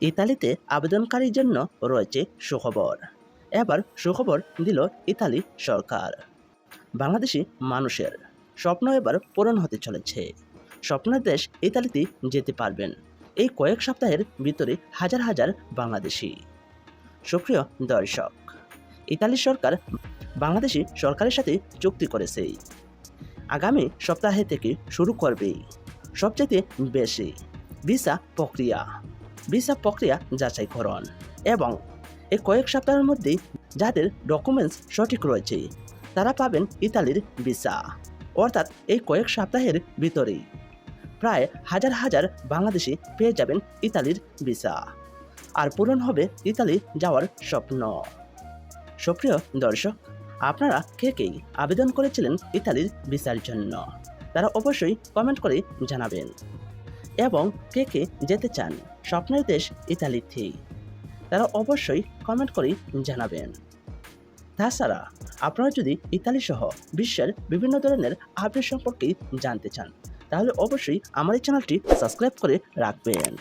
ইতালিতে আবেদনকারীর জন্য রয়েছে সুখবর। এবার সুখবর দিল ইতালি সরকার। বাংলাদেশি মানুষের স্বপ্ন এবার পূরণ হতে চলেছে। স্বপ্নের দেশ ইতালিতে যেতে পারবেন। এই কয়েক সপ্তাহের ভিতরে হাজার হাজার বাংলাদেশি। সুপ্রিয় দর্শক, ইতালি সরকার বাংলাদেশি সরকারের সাথে চুক্তি করেছে। আগামী সপ্তাহে থেকে শুরু করবে সবচেয়ে বেশি ভিসা প্রক্রিয়া। ভিসা প্রক্রিয়া যাচাই যাচাইকরণ এবং এই কয়েক সপ্তাহের মধ্যে যাদের ডকুমেন্টস সঠিক রয়েছে, তারা পাবেন ইতালির ভিসা। অর্থাৎ এই কয়েক সপ্তাহের ভিতরেই প্রায় হাজার হাজার বাংলাদেশি পেয়ে যাবেন ইতালির ভিসা। আর পূরণ হবে ইতালি যাওয়ার স্বপ্ন। সুপ্রিয় দর্শক, আপনারা কে কেই আবেদন করেছিলেন ইতালির ভিসার জন্য? তারা অবশ্যই কমেন্ট করে জানাবেন। এবং কে কে যেতে চান? স্বপ্নের দেশ ইতালির থেকেই তারা অবশ্যই কমেন্ট করে জানাবেন। তাছাড়া আপনারা যদি ইতালি সহ বিশ্বের বিভিন্ন ধরনের আপডেট সম্পর্কে জানতে চান, তাহলে অবশ্যই আমার এই চ্যানেলটি সাবস্ক্রাইব করে রাখবেন।